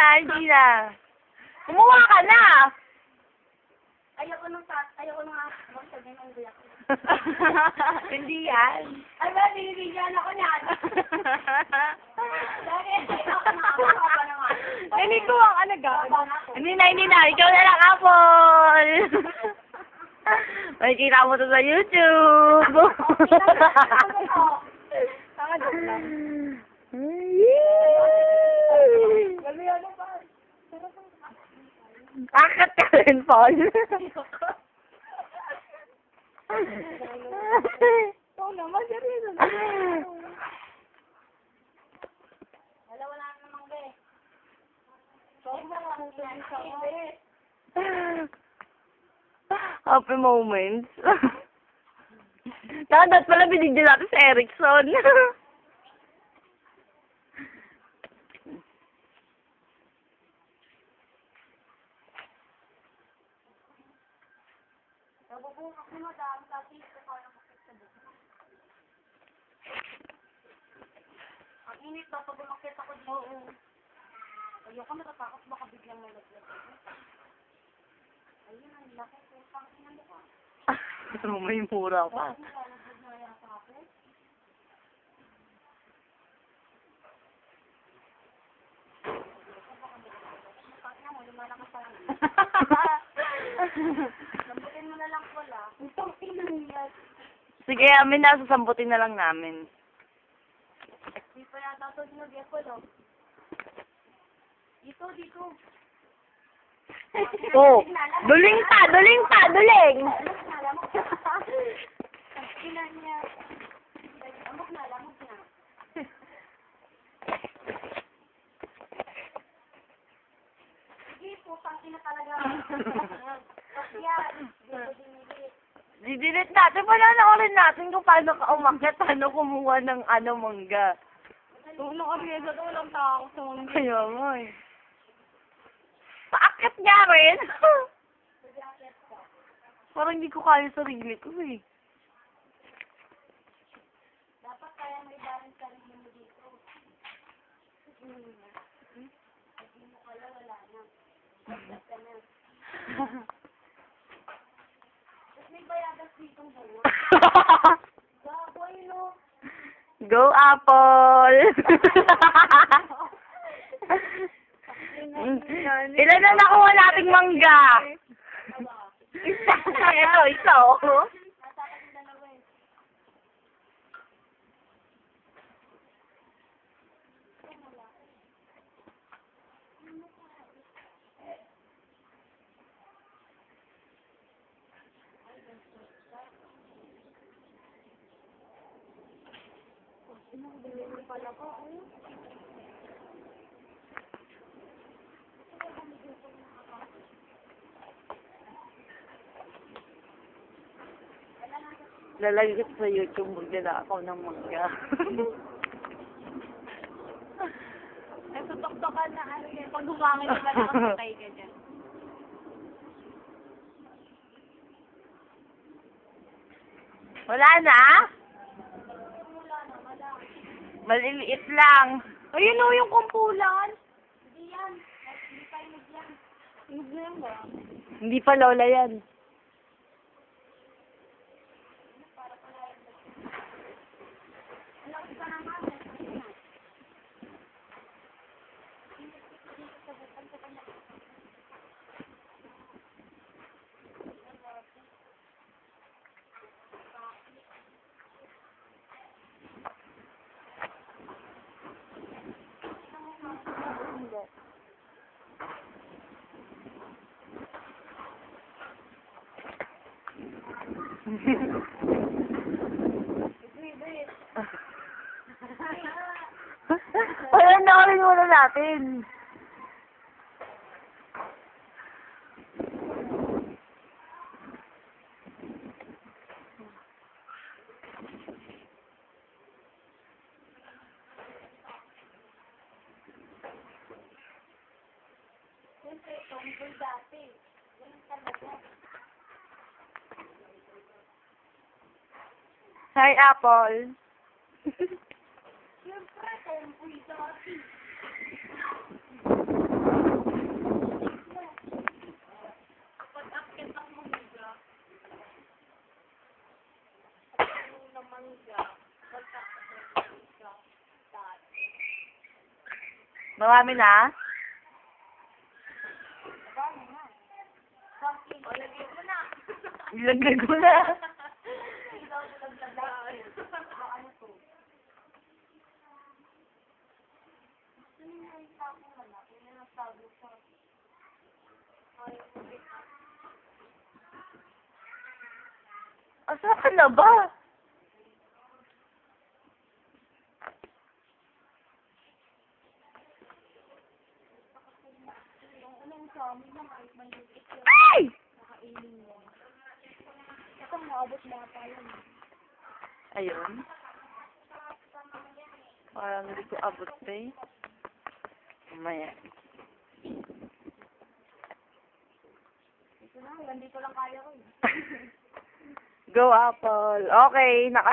na, hindi na. Kumuha ka na! Ayoko nung tat, ayoko nung magsabi ng uyak. hindi yan. Ay ba, binibigyan ako niyan. Dahil, ako na, ako naman. Hindi ko ang alaga. Hindi na, hindi na. Ikaw na lang, Apple. Makikita mo to sa YouTube. Tama joke lang. Gabi ano pa? Akat ka rin, Paul. Ito naman, seryoso na. Wala, wala na namang be. Happy moments. Dapat pala binigyan natin sa Erickson. Nabubukas ni madam, kasi ito pa na makita dito. Ang init daw pag umakit ako dito. Ayoko natatakot baka biglang nalaglag ako. Ayun, ang laki ko. Pang ina mo ka. May mura pa. Bakit nalaglag na yata ako? Pang ina mo, lumalakas pa lang. Lambutin mo na lang pala. Itong ina niya. Sige, amin na, sasamputin na lang namin. Di pa yata ito ko, no? Dito, dito. Oh, duling pa, duling pa, duling! Sige, putang ina talaga. Didilit natin, wala na rin natin kung paano ka umakyat, paano kumuha ng ano, mangga. Tulong kami sa tulong tao sa mga Kaya mo eh. Paakyat nga rin. Parang hindi ko kaya sarili ko eh. Dapat kaya may balance ka rin mo dito. Hmm. Hindi mo kala, wala na. Dapat ka na. Go Apple! Ilan na nakuha nating mangga? Ito, isa oh. Nasa akin yung dalawa eh. Pala ko, ano? Lalagay ko sa YouTube, magdala ako ng mangga. Ay, tutok-tokan na ano yun. Pag humangin ka na, nakatay ka dyan. Wala na? Maliliit lang. Ayun o, yung kumpulan. Hindi yan. Hindi. Hindi yan ba? Hindi pa lola yan. Wala na rin muna natin. Siyempre, tomboy dati. Hi, Apple. Marami na? Marami na. Ilagay ko na. Ilagay ko na. Ano to? Gusto niyo na sabi mo na. Yun na ang sabi ko. Asa ka na ba? Ay! nakainin mo. Ito, maabot mga tayo. Ayun. Parang hindi ko abot pa eh. Mamaya. Ito na, hanggang dito lang kaya ko eh. Go, Apple. Okay, naka